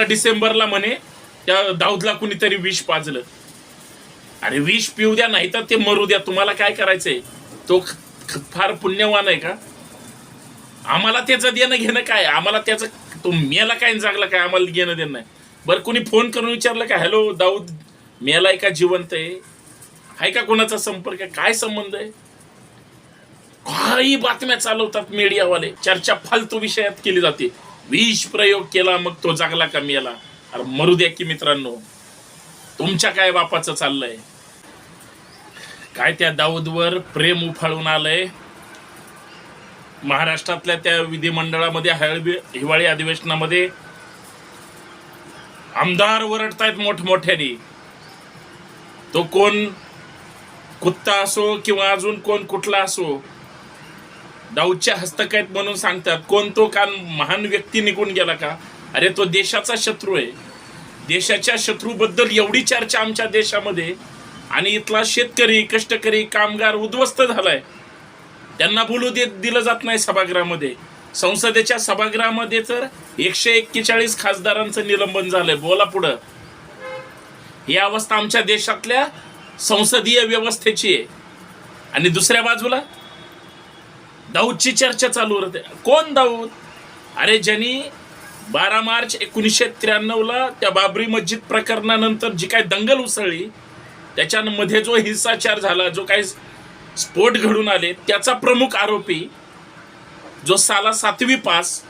डिसेंबरला म्हणे त्या दाऊदला कुणीतरी विष पाजलं. अरे विष पिऊ द्या नाही तर ते मरू द्या. तुम्हाला काय करायचंय? तो फार पुण्यवान आहे का? आम्हाला त्याचं देणं घेणं काय? आम्हाला त्याचं तो मेला काय जागला काय? आम्हाला घेणं देणं नाही. बरं कोणी फोन करून विचारलं का हॅलो दाऊद मेलाय का? जिवंत आहे. आहे का कोणाचा संपर्क? आहे काय संबंध आहे? काही बातम्या चालवतात मीडियावाले चर्चा फालतू विषयात केली जाते. विष प्रयोग केला मग तो जागला का मेला? अरे मरू द्या की मित्रांनो. तुमच्या काय बापाचं चाललंय? काय त्या दाऊदवर प्रेम उफाळून आलंय? महाराष्ट्रातल्या त्या विधिमंडळामध्ये हळवी हिवाळी अधिवेशनामध्ये आमदार ओरडतायत मोठमोठ्याने. तो कोण कुत्ता असो किंवा अजून कोण कुठला असो दाऊदच्या हस्तकैत म्हणून सांगतात कोण तो का महान व्यक्ती निघून गेला का? अरे तो देशाचा शत्रू आहे. देशाच्या शत्रूबद्दल एवढी चर्चा आमच्या देशामध्ये आणि इथला शेतकरी कष्टकरी कामगार उद्ध्वस्त झालाय. त्यांना बोलू देत दिलं जात नाही सभागृहामध्ये. संसदेच्या सभागृहामध्ये तर एकशे एक्केचाळीस खासदारांचं निलंबन झालंय. बोला पुढं. ही अवस्था आमच्या देशातल्या संसदीय व्यवस्थेची आहे. आणि दुसऱ्या बाजूला दाऊदची चर्चा चालू होते. कोण दाऊद? अरे ज्यांनी बारा मार्च एकोणीसशे त्र्याण्णवला त्या बाबरी मस्जिद प्रकरणानंतर जी काय दंगल उसळली त्याच्यामध्ये जो हिंसाचार झाला जो काही स्फोट घडून आले त्याचा प्रमुख आरोपी जो साला सातवी पास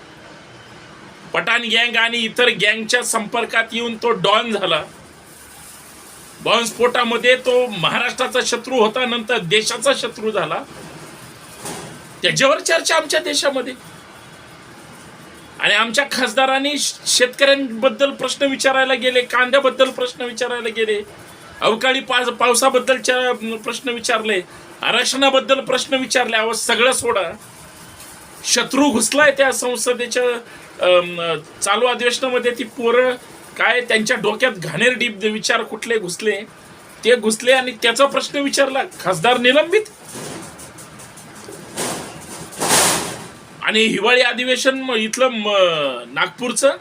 पठाण गँग आणि इतर गँगच्या संपर्कात येऊन तो डॉन झाला. बॉम्बस्फोटामध्ये तो महाराष्ट्राचा शत्रू होता नंतर देशाचा शत्रू झाला. त्याच्यावर चर्चा आमच्या देशामध्ये. आणि आमच्या खासदारांनी शेतकऱ्यांबद्दल प्रश्न विचारायला गेले कांद्याबद्दल प्रश्न विचारायला गेले अवकाळी पास पावसाबद्दलच्या प्रश्न विचारले आरक्षणाबद्दल प्रश्न विचारले अहो सगळं सोडा. शत्रू घुसलाय त्या संसदेच्या चालू अधिवेशनामध्ये ती पोरं काय त्यांच्या डोक्यात घाणेरडी विचार कुठले घुसले? ते घुसले आणि त्याचा प्रश्न विचारला. खासदार निलंबित. आणि हिवाळी अधिवेशन इथलं नागपूरचं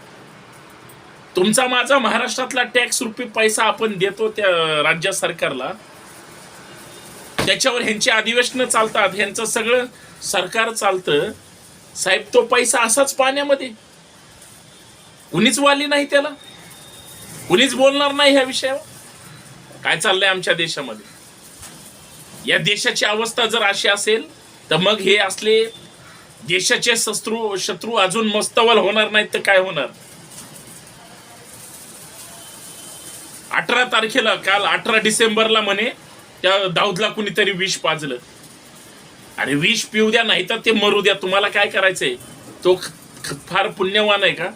तुमचा माझा महाराष्ट्रातला टॅक्स रुपी पैसा आपण देतो त्या राज्य सरकारला. त्याच्यावर ह्यांची अधिवेशनं चालतात ह्यांचं सगळं सरकार चालतं. साहेब तो पैसा असाच पाण्यामध्ये. कुणीच वाली नाही त्याला. कुणीच बोलणार नाही ह्या विषयावर. काय चाललंय आमच्या देशामध्ये? या देशाची अवस्था जर अशी असेल तर मग हे असले देशाचे शत्रू शत्रू अजून मस्तवल होणार नाहीत तर काय होणार? अठरा तारखेला काल अठरा डिसेंबरला म्हणे त्या दाऊदला कुणीतरी विष पाजलं. अरे विष पिऊ द्या नाही तर ते मरू द्या. तुम्हाला काय करायचंय? तो फार पुण्यवान आहे का?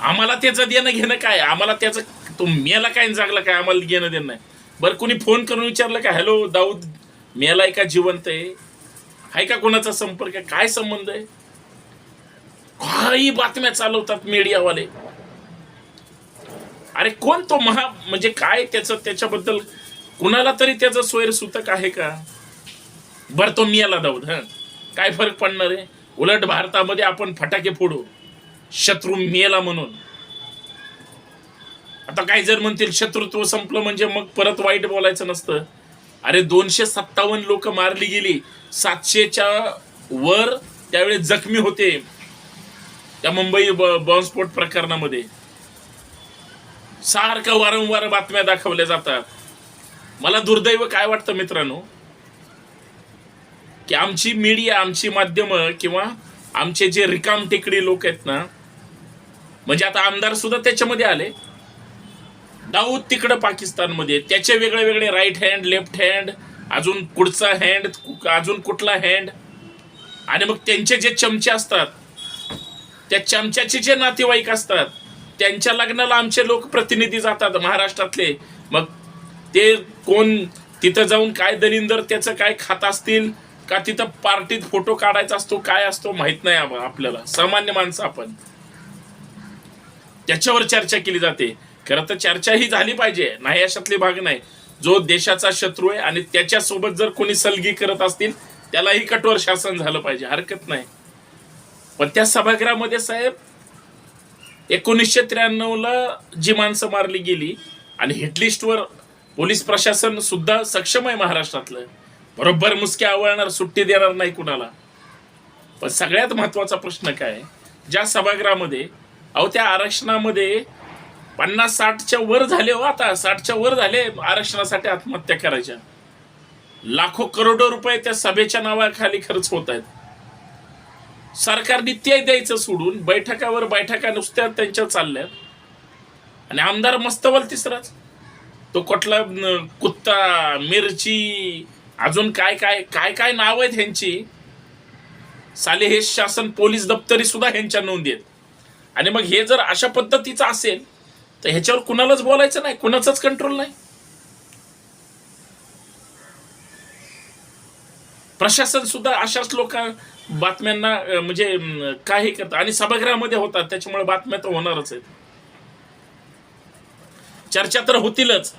आम्हाला त्याचं देणं घेणं काय? आम्हाला त्याचं तो मेला काय जागला काय? आम्हाला घेणं देणं नाही. बरं कुणी फोन करून विचारलं का? हॅलो दाऊद मेलाय का? जिवंत आहे? आहे का कोणाचा संपर्क? आहे काय संबंध आहे? काही बातम्या चालवतात मीडियावाले अरे कोण तो महा म्हणजे काय त्याचं त्याच्याबद्दल कुणाला तरी त्याचं स्वैरसूतक आहे का? बर तो मियाला दाऊद हा. काय फरक पडणार आहे? उलट भारतामध्ये आपण फटाके फोडू. शत्रू मेला म्हणून. आता काय जर म्हणतील शत्रुत्व संपलं म्हणजे मग परत वाईट बोलायचं नसतं. अरे दोनशे सत्तावन्न लोक मारली गेली. सातशेच्या वर त्यावेळेस जखमी होते. त्या मुंबई बॉम्बस्फोट प्रकरणामध्ये. सारखं वारंवार बातम्या दाखवल्या जातात. मला दुर्दैव काय वाटतं मित्रांनो? की आमची मीडिया आमची माध्यमं किंवा आमचे जे रिकाम टेकडी लोक आहेत ना म्हणजे आता आमदार सुद्धा त्याच्यामध्ये आले. दाऊद तिकडं पाकिस्तानमध्ये. त्याचे वेगळे वेगळे राईट हँड लेफ्ट हँड अजून पुढचा हँड अजून कुठला हँड आणि मग त्यांचे जे चमचे असतात त्या चमच्याचे जे नातेवाईक असतात त्यांच्या लग्नाला आमचे लोक प्रतिनिधी जातात महाराष्ट्रातले. मग ते कोण तिथं जाऊन काय दरिंदर त्याचं काय खात असतील का तिथं पार्टीत फोटो काढायचा असतो काय असतो माहीत नाही आपल्याला. सामान्य माणसं आपण. त्याच्यावर चर्चा केली जाते. खरं तर चर्चा ही झाली पाहिजे. नाही अशातले भाग नाही. जो देशाचा शत्रू आहे आणि त्याच्यासोबत जर कोणी सलगी करत असतील त्यालाही कठोर शासन झालं पाहिजे. हरकत नाही. पण त्या सभागृहामध्ये साहेब एकोणीसशे त्र्याण्णवला जी माणसं मारली गेली आणि हिटलिस्टवर पोलीस प्रशासन सुद्धा सक्षम आहे महाराष्ट्रातलं बरोबर मुसक्या आवळणार सुट्टी देणार नाही कुणाला. पण सगळ्यात महत्त्वाचा प्रश्न काय? ज्या सभागृहामध्ये अहो त्या आरक्षणामध्ये पन्नास साठच्या वर झाले हो आता. साठच्या वर झाले. आरक्षणासाठी आत्महत्या करायच्या. लाखो करोडो रुपये त्या सभेच्या नावाखाली खर्च होत आहेत. सरकार नित्याय द्यायचं सोडून बैठकावर बैठका नुसत्या त्यांच्या चालल्या आणि आमदार मस्तवल तिसराच तो कुठला कुत्ता मिरची अजून काय काय काय काय नाव आहेत ह्यांची? साले हे शासन पोलीस दप्तरी सुद्धा ह्यांच्या नोंदी आहेत. आणि मग हे जर अशा पद्धतीचं असेल तर ह्याच्यावर कुणालाच बोलायचं नाही कुणाचाच कंट्रोल नाही. प्रशासन सुद्धा अशाच लोक बातम्यांना म्हणजे काही करतात. आणि सभागृहामध्ये होतात त्याच्यामुळे बातम्या तर होणारच आहेत. चर्चा तर होतीलच.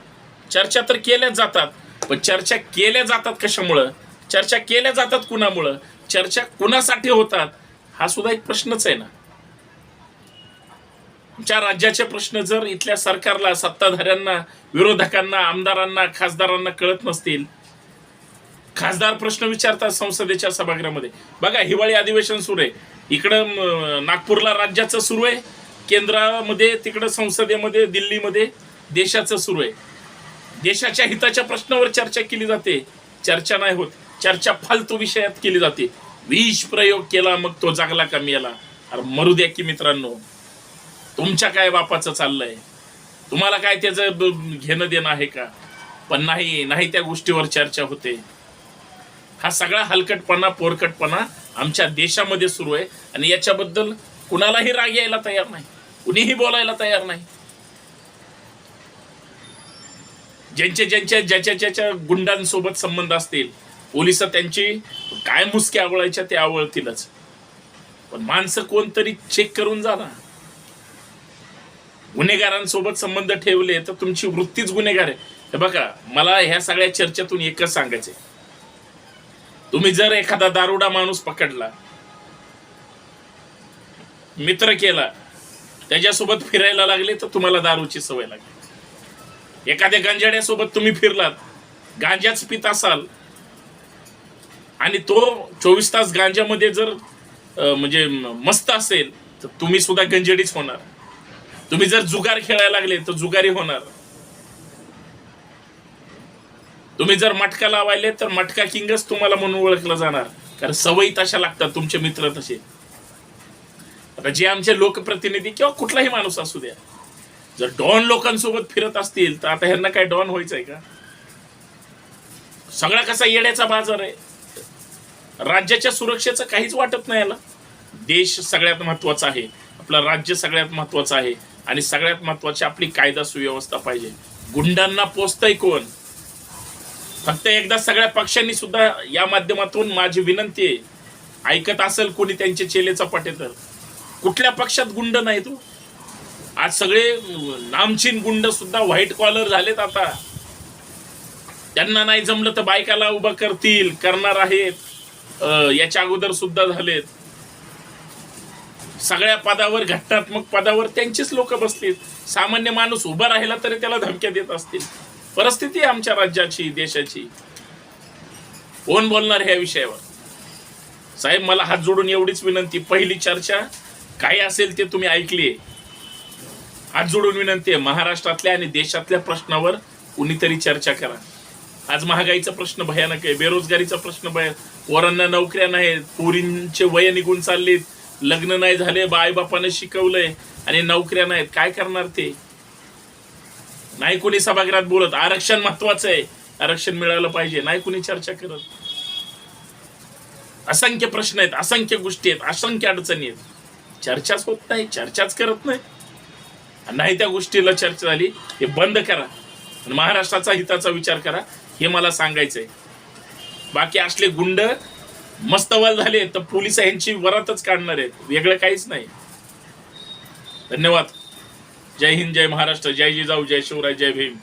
चर्चा तर केल्याच जातात. पण चर्चा केल्या जातात कशामुळं? चर्चा केल्या जातात कुणामुळं? चर्चा कुणासाठी होतात? हा सुद्धा एक प्रश्नच आहे ना. च्या राज्याचे प्रश्न जर इथल्या सरकारला सत्ताधाऱ्यांना विरोधकांना आमदारांना खासदारांना कळत नसतील खासदार प्रश्न विचारतात संसदेच्या सभागृहामध्ये. बघा हिवाळी अधिवेशन सुरू आहे. इकडं नागपूरला राज्याचं सुरू आहे. केंद्रामध्ये तिकडं संसदेमध्ये दिल्लीमध्ये देशाचं सुरू आहे. देशाच्या हिताच्या प्रश्नावर चर्चा केली जाते. चर्चा नाही होत. चर्चा फालतू विषयात केली जाते. विष प्रयोग केला मग तो जागला कमी आला अरे मरू द्या की मित्रांनो. तुमच्या काय बापाचं चाललंय? तुम्हाला काय त्याचं घेणं देणं आहे का? पण नाही नाही त्या गोष्टीवर चर्चा होते. हा सगळा हलकटपणा पोरकटपणा आमच्या देशामध्ये सुरू आहे आणि याच्याबद्दल कुणालाही राग यायला तयार नाही. कुणीही बोलायला तयार नाही. ज्यांचे ज्यांच्या ज्याच्या ज्याच्या गुंडांसोबत संबंध असतील पोलीस त्यांची काय मुसके आवळायच्या ते आवळतीलच. पण माणसं कोणतरी चेक करून जा ना गुन्हेगारांसोबत संबंध ठेवले तर तुमची वृत्तीच गुन्हेगार आहे. हे बघा मला ह्या सगळ्या चर्चेतून एकच सांगायचंय. तुम्ही जर एखादा दारुडा माणूस पकडला मित्र केला त्याच्यासोबत फिरायला लागले तर तुम्हाला दारूची सवय लागली. एखाद्या गांजाड्यासोबत तुम्ही फिरलात गांजाच पित असाल आणि तो चोवीस तास गांजामध्ये जर म्हणजे मस्त असेल तर तुम्ही सुद्धा गंजडीच होणार. तुम्ही जर जुगार खेळायला लागले तर जुगारी होणार. तुम्ही जर मटका लावायले तर मटका किंगच तुम्हाला म्हणून ओळखलं जाणार. कारण सवयी तशा लागतात तुमचे मित्र तसे. आता जे आमचे लोकप्रतिनिधी किंवा कुठलाही माणूस असू द्या जर डॉन लोकांसोबत फिरत असतील तर आता ह्यांना काय डॉन व्हायचंय का? सगळा कसा येण्याचा बाजार आहे. राज्याच्या सुरक्षेचं काहीच वाटत नाही याला. देश सगळ्यात महत्त्वाचा आहे. आपलं राज्य सगळ्यात महत्वाचं आहे. आणि सगळ्यात महत्वाची आपली कायदा सुव्यवस्था पाहिजे. गुंडांना पोचतय कोण? फक्त एकदा सगळ्या पक्षांनी सुद्धा या माध्यमातून माझी विनंती आहे ऐकत असेल कोणी त्यांचे चेले चपाटे तर कुठल्या पक्षात गुंड नाही तू? आज सगळे नामचीन गुंड सुद्धा व्हाईट कॉलर झालेत आता. त्यांना नाही जमलं तर बायकाला उभं करतील करणार आहेत. याच्या अगोदर सुद्धा झालेत. सगळ्या पदावर घटनात्मक पदावर त्यांचीच लोक बसतील. सामान्य माणूस उभा राहिला तरी त्याला धमक्या देत असतील. परिस्थिती आमच्या राज्याची देशाची. कोण बोलणार ह्या विषयावर? साहेब मला हात जोडून एवढीच विनंती. पहिली चर्चा काय असेल ते तुम्ही ऐकलीये. हात जोडून विनंती आहे महाराष्ट्रातल्या आणि देशातल्या प्रश्नावर कुणीतरी चर्चा करा. आज महागाईचा प्रश्न भयानक आहे बेरोजगारीचा प्रश्न भय पोरांना नोकऱ्या नाहीत पोरींचे वय निघून चाललेत. लग्न नाही झाले बायबापाने शिकवलंय आणि नोकऱ्या नाहीत. काय करणार ते? नाही कोणी सभागृहात बोलत. आरक्षण महत्वाचं आहे. आरक्षण मिळालं पाहिजे. नाही कोणी चर्चा करत. असंख्य प्रश्न आहेत असंख्य गोष्टी आहेत असंख्य अडचणी आहेत. चर्चाच होत नाही चर्चाच करत नाही. नाही त्या गोष्टीला चर्चा झाली हे बंद करा. आणि महाराष्ट्राचा हिताचा विचार करा हे मला सांगायचंय. बाकी असले गुंड मस्तवाल झाले तर पोलीस यांची वरातच काढणार आहेत. वेगळं काहीच नाही. धन्यवाद. जय हिंद जय महाराष्ट्र. जय जिजाऊ जय शिवराय जय भीम.